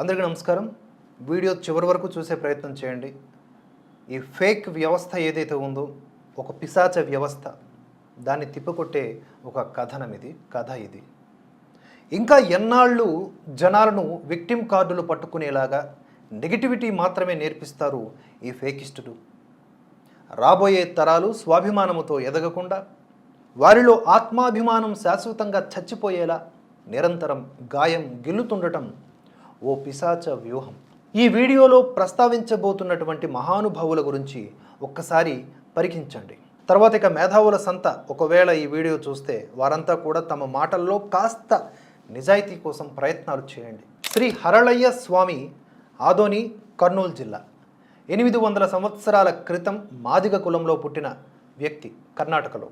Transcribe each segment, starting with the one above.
అందరికీ నమస్కారం. వీడియో చివరి వరకు చూసే ప్రయత్నం చేయండి. ఈ ఫేక్ వ్యవస్థ ఏదైతే ఉందో ఒక పిశాచ వ్యవస్థ దాన్ని తిప్పకొట్టే ఒక కథనం ఇది కథ ఇది. ఇంకా ఎన్నాళ్ళు జనాలను విక్టిమ్ కార్డులు పట్టుకునేలాగా నెగిటివిటీ మాత్రమే నేర్పిస్తారు ఈ ఫేకిస్టులు. రాబోయే తరాలు స్వాభిమానముతో ఎదగకుండా వారిలో ఆత్మాభిమానం శాశ్వతంగా చచ్చిపోయేలా నిరంతరం గాయం గిల్లుతుండటం ఓ పిశాచ వ్యూహం. ఈ వీడియోలో ప్రస్తావించబోతున్నటువంటి మహానుభావుల గురించి ఒక్కసారి పరికించండి. తర్వాత ఇక మేధావుల సంత ఒకవేళ ఈ వీడియో చూస్తే వారంతా కూడా తమ మాటల్లో కాస్త నిజాయితీ కోసం ప్రయత్నాలు చేయండి. శ్రీ హరళయ్య స్వామి ఆదోని కర్నూలు జిల్లా. ఎనిమిది వందల సంవత్సరాల క్రితం మాదిగ కులంలో పుట్టిన వ్యక్తి కర్ణాటకలో.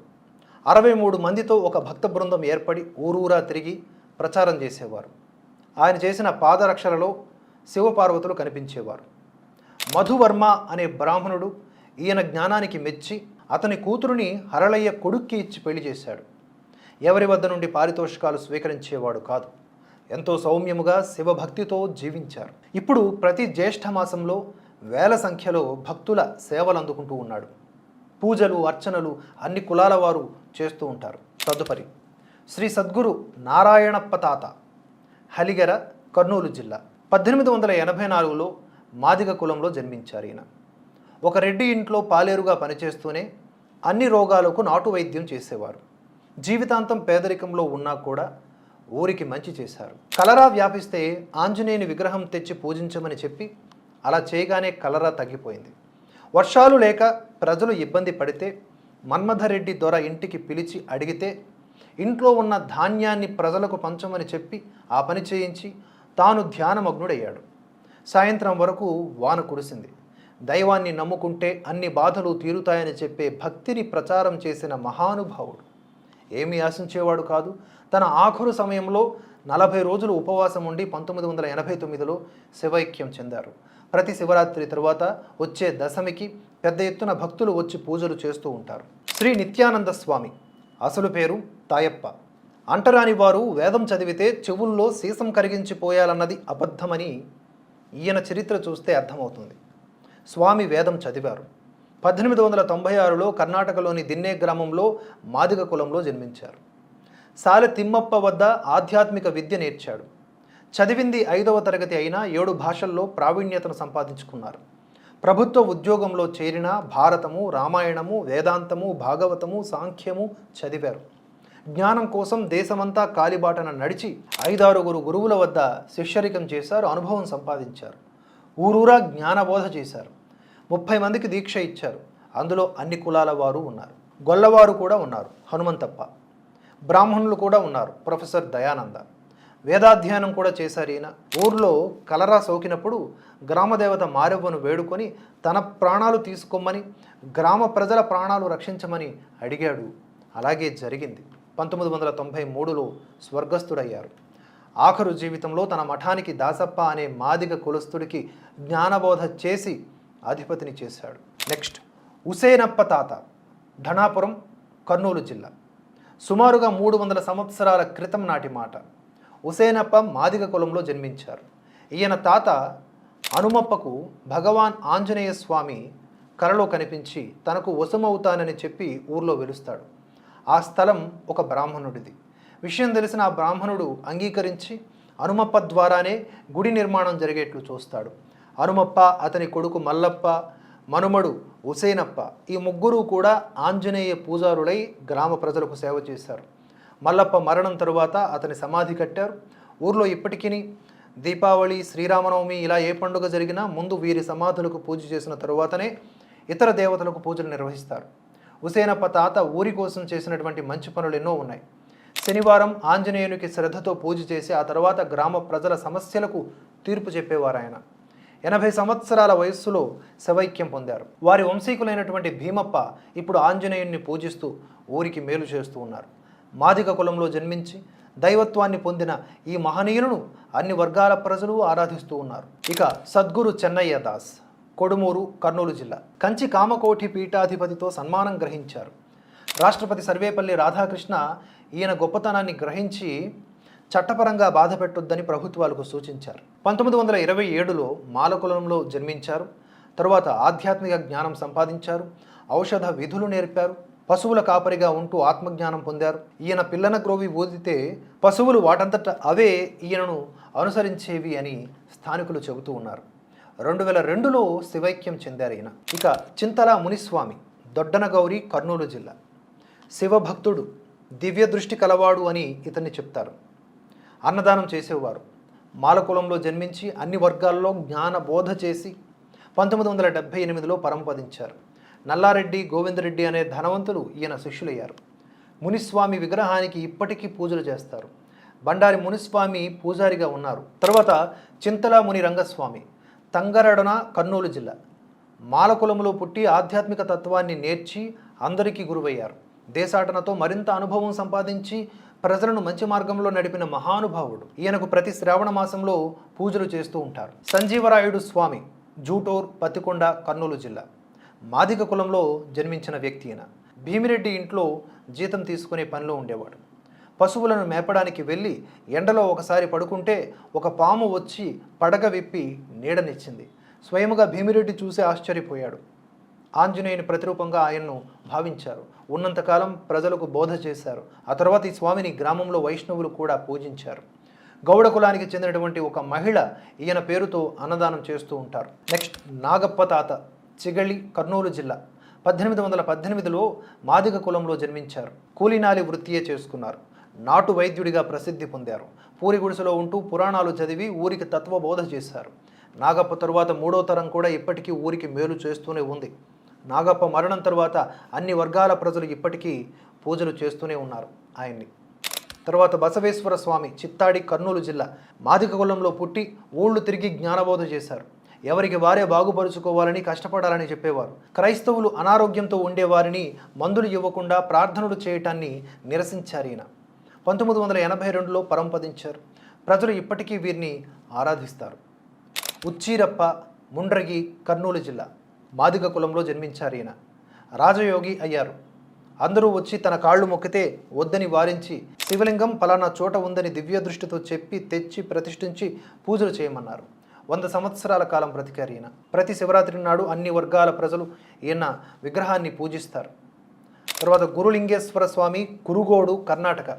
అరవై మూడు మందితో ఒక భక్త బృందం ఏర్పడి ఊరూరా తిరిగి ప్రచారం చేసేవారు. ఆయన చేసిన పాదరక్షలలో శివపార్వతులు కనిపించేవారు. మధువర్మ అనే బ్రాహ్మణుడు ఈయన జ్ఞానానికి మెచ్చి అతని కూతురుని హరళయ్య కొడుక్కి ఇచ్చి పెళ్ళి చేశాడు. ఎవరి వద్ద నుండి పారితోషికాలు స్వీకరించేవాడు కాదు. ఎంతో సౌమ్యముగా శివభక్తితో జీవించారు. ఇప్పుడు ప్రతి జ్యేష్ఠ మాసంలో వేల సంఖ్యలో భక్తుల సేవలు అందుకుంటూ ఉన్నాడు. పూజలు అర్చనలు అన్ని కులాల వారు చేస్తూ ఉంటారు. తదుపరి శ్రీ సద్గురు నారాయణప్ప తాత. హలిగెర కర్నూలు జిల్లా. పద్దెనిమిది వందల ఎనభై నాలుగులో మాదిగ కులంలో జన్మించారు ఈయన. ఒక రెడ్డి ఇంట్లో పాలేరుగా పనిచేస్తూనే అన్ని రోగాలకు నాటు వైద్యం చేసేవారు. జీవితాంతం పేదరికంలో ఉన్నా కూడా ఊరికి మంచి చేశారు. కలరా వ్యాపిస్తే ఆంజనేయుని విగ్రహం తెచ్చి పూజించమని చెప్పి అలా చేయగానే కలరా తగ్గిపోయింది. వర్షాలు లేక ప్రజలు ఇబ్బంది పడితే మన్మథరెడ్డి దొర ఇంటికి పిలిచి అడిగితే ఇంట్లో ఉన్న ధాన్యాన్ని ప్రజలకు పంచమని చెప్పి ఆ పని చేయించి తాను ధ్యానమగ్నుడయ్యాడు. సాయంత్రం వరకు వాన కురిసింది. దైవాన్ని నమ్ముకుంటే అన్ని బాధలు తీరుతాయని చెప్పే భక్తిని ప్రచారం చేసిన మహానుభావుడు. ఏమీ ఆశించేవాడు కాదు. తన ఆఖరు సమయంలో నలభై రోజులు ఉపవాసం ఉండి పంతొమ్మిది వందల ఎనభై తొమ్మిదిలో శివైక్యం చెందారు. ప్రతి శివరాత్రి తరువాత వచ్చే దశమికి పెద్ద ఎత్తున భక్తులు వచ్చి పూజలు చేస్తూ ఉంటారు. శ్రీ నిత్యానంద స్వామి అసలు పేరు తాయప్ప. అంటరాని వారు వేదం చదివితే చెవుల్లో సీసం కరిగించిపోయాలన్నది అబద్ధమని ఈయన చరిత్ర చూస్తే అర్థమవుతుంది. స్వామి వేదం చదివారు. పద్దెనిమిది వందల తొంభై ఆరులో కర్ణాటకలోని దిన్నే గ్రామంలో మాదిగ కులంలో జన్మించారు. సాలె తిమ్మప్ప వద్ద ఆధ్యాత్మిక విద్య నేర్చాడు. చదివింది ఐదవ తరగతి అయినా ఏడు భాషల్లో ప్రావీణ్యతను సంపాదించుకున్నారు. ప్రభుత్వ ఉద్యోగంలో చేరిన భారతము రామాయణము వేదాంతము భాగవతము సాంఖ్యము చదివారు. జ్ఞానం కోసం దేశమంతా కాలిబాటన నడిచి ఐదారుగురు గురువుల వద్ద శిష్యరికం చేశారు అనుభవం సంపాదించారు. ఊరూరా జ్ఞానబోధ చేశారు. ముప్పై మందికి దీక్ష ఇచ్చారు. అందులో అన్ని కులాల వారు ఉన్నారు. గొల్లవారు కూడా ఉన్నారు. హనుమంతప్ప. బ్రాహ్మణులు కూడా ఉన్నారు. ప్రొఫెసర్ దయానంద. వేదాధ్యయనం కూడా చేశారు ఈయన. ఊర్లో కలరా సోకినప్పుడు గ్రామదేవత మారెవ్వను వేడుకొని తన ప్రాణాలు తీసుకోమని గ్రామ ప్రజల ప్రాణాలు రక్షించమని అడిగాడు. అలాగే జరిగింది. పంతొమ్మిది వందల తొంభై మూడులో స్వర్గస్థుడయ్యారు. ఆఖరు జీవితంలో తన మఠానికి దాసప్ప అనే మాదిగ కులస్తుడికి జ్ఞానబోధ చేసి అధిపతిని చేశాడు. నెక్స్ట్ ఉసేనప్ప తాత ధనాపురం కర్నూలు జిల్లా. సుమారుగా మూడు వందల సంవత్సరాల క్రితం నాటి మాట. హుసేనప్ప మాదిగ కులంలో జన్మించారు. ఈయన తాత హనుమప్పకు భగవాన్ ఆంజనేయ స్వామి కలలో కనిపించి తనకు వశమవుతానని చెప్పి ఊర్లో వెలుస్తాడు. ఆ స్థలం ఒక బ్రాహ్మణుడిది. విషయం తెలిసిన ఆ బ్రాహ్మణుడు అంగీకరించి హనుమప్ప ద్వారానే గుడి నిర్మాణం జరిగేట్లు చూస్తాడు. హనుమప్ప అతని కొడుకు మల్లప్ప మనుమడు హుసేనప్ప ఈ ముగ్గురు కూడా ఆంజనేయ పూజారులై గ్రామ ప్రజలకు సేవ చేశారు. మల్లప్ప మరణం తరువాత అతని సమాధి కట్టారు. ఊర్లో ఇప్పటికీ దీపావళి శ్రీరామనవమి ఇలా ఏ పండుగ జరిగినా ముందు వీరి సమాధులకు పూజ చేసిన తరువాతనే ఇతర దేవతలకు పూజలు నిర్వహిస్తారు. హుసేనప్ప తాత ఊరి కోసం చేసినటువంటి మంచి పనులు ఎన్నో ఉన్నాయి. శనివారం ఆంజనేయునికి శ్రద్ధతో పూజ చేసి ఆ తర్వాత గ్రామ ప్రజల సమస్యలకు తీర్పు చెప్పేవారు ఆయన ఎనభై సంవత్సరాల వయస్సులో శవైక్యం పొందారు. వారి వంశీకులైనటువంటి భీమప్ప ఇప్పుడు ఆంజనేయుణ్ణి పూజిస్తూ ఊరికి మేలు చేస్తూ ఉన్నారు. మాదిగ కులంలో జన్మించి దైవత్వాన్ని పొందిన ఈ మహనీయులను అన్ని వర్గాల ప్రజలు ఆరాధిస్తూ ఉన్నారు. ఇక సద్గురు చెన్నయ్య దాస్ కొడుమూరు కర్నూలు జిల్లా. కంచి కామకోటి పీఠాధిపతితో సన్మానం గ్రహించారు. రాష్ట్రపతి సర్వేపల్లి రాధాకృష్ణ ఈయన గొప్పతనాన్ని గ్రహించి చట్టపరంగా బాధ పెట్టొద్దని ప్రభుత్వాలకు సూచించారు. పంతొమ్మిది వందల ఇరవై ఏడులో మాలకులంలో జన్మించారు. తరువాత ఆధ్యాత్మిక జ్ఞానం సంపాదించారు. ఔషధ విధులు నేర్పారు. పశువుల కాపరిగా ఉంటూ ఆత్మజ్ఞానం పొందారు. ఈయన పిల్లన గ్రోవి ఊదితే పశువులు వాటంతట అవే ఈయనను అనుసరించేవి అని స్థానికులు చెబుతూ ఉన్నారు. రెండు వేల రెండులో శివైక్యం చెందారు ఈయన. ఇక చింతల మునిస్వామి దొడ్డనగౌరి కర్నూలు జిల్లా. శివభక్తుడు దివ్య దృష్టి కలవాడు అని ఇతన్ని చెప్తారు. అన్నదానం చేసేవారు. మాలకులంలో జన్మించి అన్ని వర్గాల్లో జ్ఞాన బోధ చేసి పంతొమ్మిది వందల డెబ్భై ఎనిమిదిలో పరంపదించారు నల్లారెడ్డి గోవిందరెడ్డి అనే ధనవంతులు ఈయన శిష్యులయ్యారు. మునిస్వామి విగ్రహానికి ఇప్పటికీ పూజలు చేస్తారు. బండారి మునిస్వామి పూజారిగా ఉన్నారు. తర్వాత చింతల ముని రంగస్వామి తంగరడన కర్నూలు జిల్లా. మాలకులములో పుట్టి ఆధ్యాత్మిక తత్వాన్ని నేర్చి అందరికీ గురువయ్యారు. దేశాటనతో మరింత అనుభవం సంపాదించి ప్రజలను మంచి మార్గంలో నడిపిన మహానుభావుడు. ఈయనకు ప్రతి శ్రావణ మాసంలో పూజలు చేస్తూ ఉంటారు. సంజీవరాయుడు స్వామి జూటూర్ పత్తికొండ కర్నూలు జిల్లా. మాదిక కులంలో జన్మించిన వ్యక్తి ఈయన. భీమిరెడ్డి ఇంట్లో జీతం తీసుకునే పనిలో ఉండేవాడు. పశువులను మేపడానికి వెళ్ళి ఎండలో ఒకసారి పడుకుంటే ఒక పాము వచ్చి పడగ విప్పి నీడనిచ్చింది. స్వయముగా భీమిరెడ్డి చూసి ఆశ్చర్యపోయాడు. ఆంజనేయుని ప్రతిరూపంగా ఆయన్ను భావించారు. ఉన్నంతకాలం ప్రజలకు బోధ చేశారు. ఆ తర్వాత ఈ స్వామిని గ్రామంలో వైష్ణవులు కూడా పూజించారు. గౌడ కులానికి చెందినటువంటి ఒక మహిళ ఈయన పేరుతో అన్నదానం చేస్తూ ఉంటారు. నెక్స్ట్ నాగప్ప తాత. చిగళి కర్నూలు జిల్లా. పద్దెనిమిది వందల పద్దెనిమిదిలో మాదిగ కులంలో జన్మించారు. కూలినాలి వృత్తియే చేసుకున్నారు. నాటు వైద్యుడిగా ప్రసిద్ధి పొందారు. పూరి గుడిసెలో ఉంటూ పురాణాలు చదివి ఊరికి తత్వబోధ చేశారు. నాగప్ప తరువాత మూడో తరం కూడా ఇప్పటికీ ఊరికి మేలు చేస్తూనే ఉంది. నాగప్ప మరణం తరువాత అన్ని వర్గాల ప్రజలు ఇప్పటికీ పూజలు చేస్తూనే ఉన్నారు ఆయన్ని. తర్వాత బసవేశ్వర స్వామి చిత్తాడి కర్నూలు జిల్లా మాదిక కులంలో పుట్టి ఊళ్ళు తిరిగి జ్ఞానబోధ చేశారు. ఎవరికి వారే బాగుపరుచుకోవాలని కష్టపడాలని చెప్పేవారు. క్రైస్తవులు అనారోగ్యంతో ఉండేవారిని మందులు ఇవ్వకుండా ప్రార్థనలు చేయటాన్ని నిరసించారు ఈయన. పంతొమ్మిది వందల ఎనభై రెండులో పరంపదించారు ప్రజలు ఇప్పటికీ వీరిని ఆరాధిస్తారు. ఉచ్చీరప్ప ముండ్రగి కర్నూలు జిల్లా మాదిగ కులంలో జన్మించారు ఈయన. రాజయోగి అయ్యారు. అందరూ వచ్చి తన కాళ్ళు మొక్కితే వద్దని వారించి శివలింగం పలానా చోట ఉందని దివ్య దృష్టితో చెప్పి తెచ్చి ప్రతిష్ఠించి పూజలు చేయమన్నారు. వంద సంవత్సరాల కాలం బ్రతికారు ఈయన. ప్రతి శివరాత్రి నాడు అన్ని వర్గాల ప్రజలు ఈయన విగ్రహాన్ని పూజిస్తారు. తర్వాత గురులింగేశ్వర స్వామి కురుగోడు కర్ణాటక.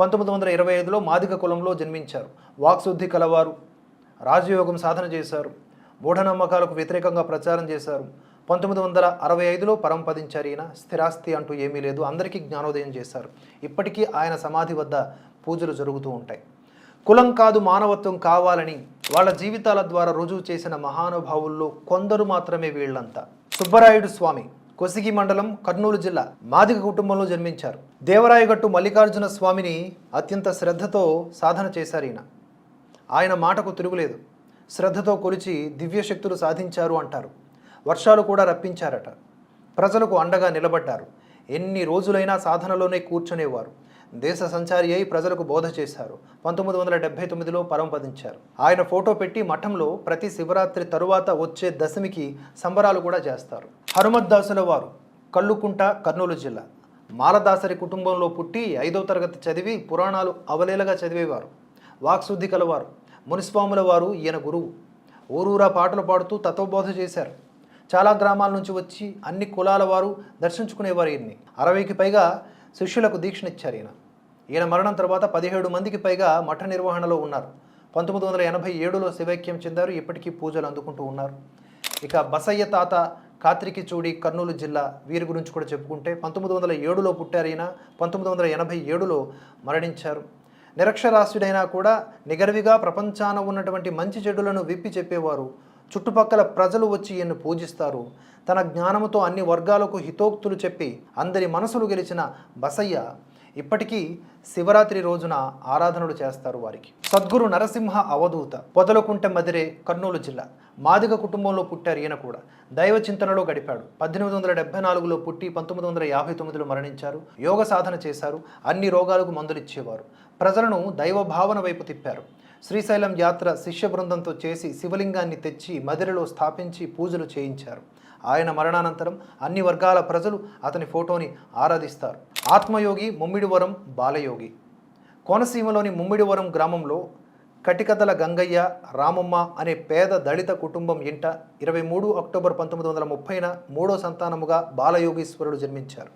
పంతొమ్మిది వందల ఇరవై ఐదులో మాదిగ కులంలో జన్మించారు. వాక్శుద్ధి కలవారు రాజయోగం సాధన చేశారు మూఢనమ్మకాలకు వ్యతిరేకంగా ప్రచారం చేశారు. పంతొమ్మిది వందల అరవై ఐదులో పరంపదించారు ఈయన. స్థిరాస్తి అంటూ ఏమీ లేదు. అందరికీ జ్ఞానోదయం చేశారు. ఇప్పటికీ ఆయన సమాధి వద్ద పూజలు జరుగుతూ ఉంటాయి. కులం కాదు మానవత్వం కావాలని వాళ్ళ జీవితాల ద్వారా రుజువు చేసిన మహానుభావుల్లో కొందరు మాత్రమే వీళ్ళంతా. సుబ్బరాయుడు స్వామి కొసిగి మండలం కర్నూలు జిల్లా మాదిక కుటుంబంలో జన్మించారు. దేవరాయగట్టు మల్లికార్జున స్వామిని అత్యంత శ్రద్ధతో సాధన చేశారు ఈయన. ఆయన మాటకు తిరుగులేదు. శ్రద్ధతో కొలిచి దివ్యశక్తులు సాధించారు అంటారు. వర్షాలు కూడా రప్పించారట. ప్రజలకు అండగా నిలబడ్డారు. ఎన్ని రోజులైనా సాధనలోనే కూర్చునేవారు. దేశ సంచారి అయి ప్రజలకు బోధ చేశారు. పంతొమ్మిది వందల డెబ్బై తొమ్మిదిలో పరంపదించారు. ఆయన ఫోటో పెట్టి మఠంలో ప్రతి శివరాత్రి తరువాత వచ్చే దశమికి సంబరాలు కూడా చేస్తారు. హనుమద్దాసుల వారు కల్లుకుంట కర్నూలు జిల్లా. మాలదాసరి కుటుంబంలో పుట్టి ఐదవ తరగతి చదివి పురాణాలు అవలేలగా చదివేవారు. వాక్శుద్ధి కలవారు. మునిస్వాముల వారు ఈయన గురువు. ఊరూరా పాటలు పాడుతూ తత్వబోధ చేశారు. చాలా గ్రామాల నుంచి వచ్చి అన్ని కులాల వారు దర్శించుకునేవారు ఈయన్ని. అరవైకి పైగా శిష్యులకు దీక్షనిచ్చారు ఈయన. ఈయన మరణం తర్వాత పదిహేడు మందికి పైగా మఠ నిర్వహణలో ఉన్నారు. పంతొమ్మిది వందల ఎనభై ఏడులో శివైక్యం చెందారు ఇప్పటికీ పూజలు అందుకుంటూ ఉన్నారు. ఇక బసయ్య తాత కాత్రికి చూడి కర్నూలు జిల్లా వీరి గురించి కూడా చెప్పుకుంటే పంతొమ్మిది వందల ఏడులో పుట్టారు ఈయన పంతొమ్మిది వందల ఎనభై ఏడులో మరణించారు. నిరక్షరాస్యుడైనా కూడా నిగర్విగా ప్రపంచాన ఉన్నటువంటి మంచి చెడులను విప్పి చెప్పేవారు. చుట్టుపక్కల ప్రజలు వచ్చి ఈయన్ను పూజిస్తారు. తన జ్ఞానముతో అన్ని వర్గాలకు హితోక్తులు చెప్పి అందరి మనసులు గెలిచిన బసయ్య ఇప్పటికీ శివరాత్రి రోజున ఆరాధనలు చేస్తారు వారికి. సద్గురు నరసింహ అవధూత పొదలకుంట మదిరే కర్నూలు జిల్లా. మాదిగ కుటుంబంలో పుట్టారు ఈయన కూడా. దైవ చింతనలో గడిపాడు. పద్దెనిమిది వందల డెబ్బై నాలుగులో పుట్టి పంతొమ్మిది వందల యాభై తొమ్మిదిలో మరణించారు. యోగ సాధన చేశారు. అన్ని రోగాలకు మందులు ఇచ్చేవారు ప్రజలను దైవ భావన వైపు తిప్పారు. శ్రీశైలం యాత్ర శిష్య బృందంతో చేసి శివలింగాన్ని తెచ్చి మదిరలో స్థాపించి పూజలు చేయించారు. ఆయన మరణానంతరం అన్ని వర్గాల ప్రజలు అతని ఫోటోని ఆరాధిస్తారు. ఆత్మయోగి ముమ్మిడివరం బాలయోగి. కోనసీమలోని ముమ్మిడివరం గ్రామంలో కటికదల గంగయ్య రామమ్మ అనే పేద దళిత కుటుంబం ఇంట ఇరవై మూడు అక్టోబర్ పంతొమ్మిది వందల ముప్పైన మూడో సంతానముగా బాలయోగీశ్వరుడు జన్మించారు.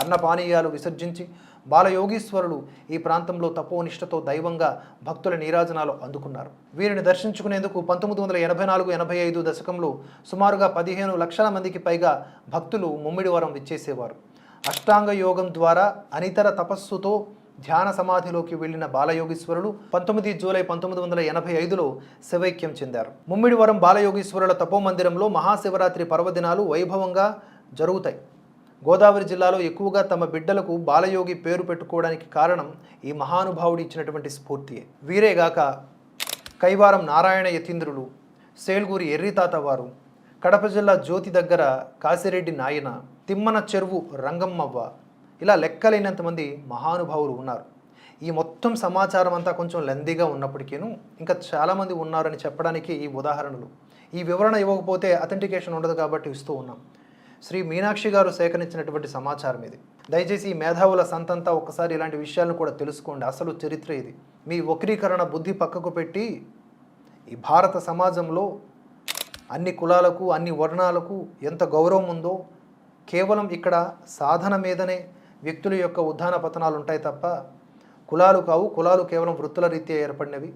అన్న పానీయాలు విసర్జించి బాలయోగీశ్వరుడు ఈ ప్రాంతంలో తపోనిష్టతో దైవంగా భక్తుల నీరాజనాలు అందుకున్నారు. వీరిని దర్శించుకునేందుకు పంతొమ్మిది వందల ఎనభై నాలుగు ఎనభై ఐదు దశకంలో సుమారుగా పదిహేను లక్షల మందికి పైగా భక్తులు ముమ్మిడివరం విచ్చేసేవారు. అష్టాంగ యోగం ద్వారా అనితర తపస్సుతో ధ్యాన సమాధిలోకి వెళ్ళిన బాలయోగీశ్వరులు పంతొమ్మిది జూలై పంతొమ్మిది వందల ఎనభై ఐదులో శివైక్యం చెందారు. ముమ్మిడివరం బాలయోగీశ్వరుల తపోమందిరంలో మహాశివరాత్రి పర్వదినాలు వైభవంగా జరుగుతాయి. గోదావరి జిల్లాలో ఎక్కువగా తమ బిడ్డలకు బాలయోగి పేరు పెట్టుకోవడానికి కారణం ఈ మహానుభావుడు ఇచ్చినటువంటి స్ఫూర్తియే. వీరేగాక కైవారం నారాయణ యతీంద్రులు సేల్గూరి ఎర్రితాత వారు కడప జిల్లా జ్యోతి దగ్గర కాసిరెడ్డి నాయన తిమ్మన చెరువు రంగమ్మవ్వ ఇలా లెక్కలేనంతమంది మహానుభావులు ఉన్నారు. ఈ మొత్తం సమాచారం అంతా కొంచెం లెందీగా ఉన్నప్పటికీను ఇంకా చాలామంది ఉన్నారని చెప్పడానికి ఈ ఉదాహరణలు. ఈ వివరణ ఇవ్వకపోతే అథెంటికేషన్ ఉండదు కాబట్టి ఇస్తూ ఉన్నాం. శ్రీ మీనాక్షి గారు సేకరించినటువంటి సమాచారం ఇది. దయచేసి ఈ మేధావుల సంతంతా ఒకసారి ఇలాంటి విషయాలను కూడా తెలుసుకోండి. అసలు చరిత్ర ఇది. మీ వక్రీకరణ బుద్ధి పక్కకు పెట్టి ఈ భారత సమాజంలో అన్ని కులాలకు అన్ని వర్ణాలకు ఎంత గౌరవం ఉందో కేవలం ఇక్కడ సాధన మీదనే వ్యక్తుల యొక్క ఉద్ధాన పతనాలు ఉంటాయి తప్ప కులాలు కావు. కులాలు కేవలం వృత్తుల రీత్యా ఏర్పడినవి.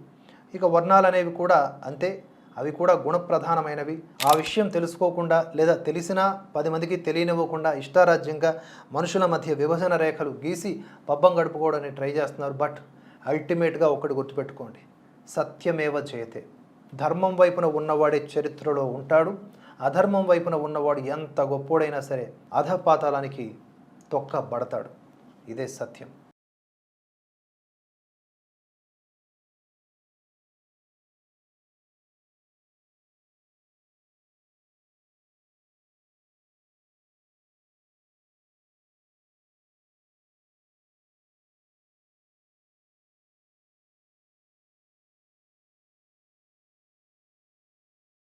ఇక వర్ణాలు అనేవి కూడా అంతే. అవి కూడా గుణప్రధానమైనవి. ఆ విషయం తెలుసుకోకుండా లేదా తెలిసినా పది మందికి తెలియనివ్వకుండా ఇష్టారాజ్యంగా మనుషుల మధ్య విభజన రేఖలు గీసి పబ్బం గడుపుకోవడానికి ట్రై చేస్తున్నారు. బట్ అల్టిమేట్గా ఒకటి గుర్తుపెట్టుకోండి. సత్యమేవ జయతే. ధర్మం వైపున ఉన్నవాడే చరిత్రలో ఉంటాడు. అధర్మం వైపున ఉన్నవాడు ఎంత గొప్పోడైనా సరే అధపాతాలానికి తొక్కబడతాడు. ఇదే సత్యం.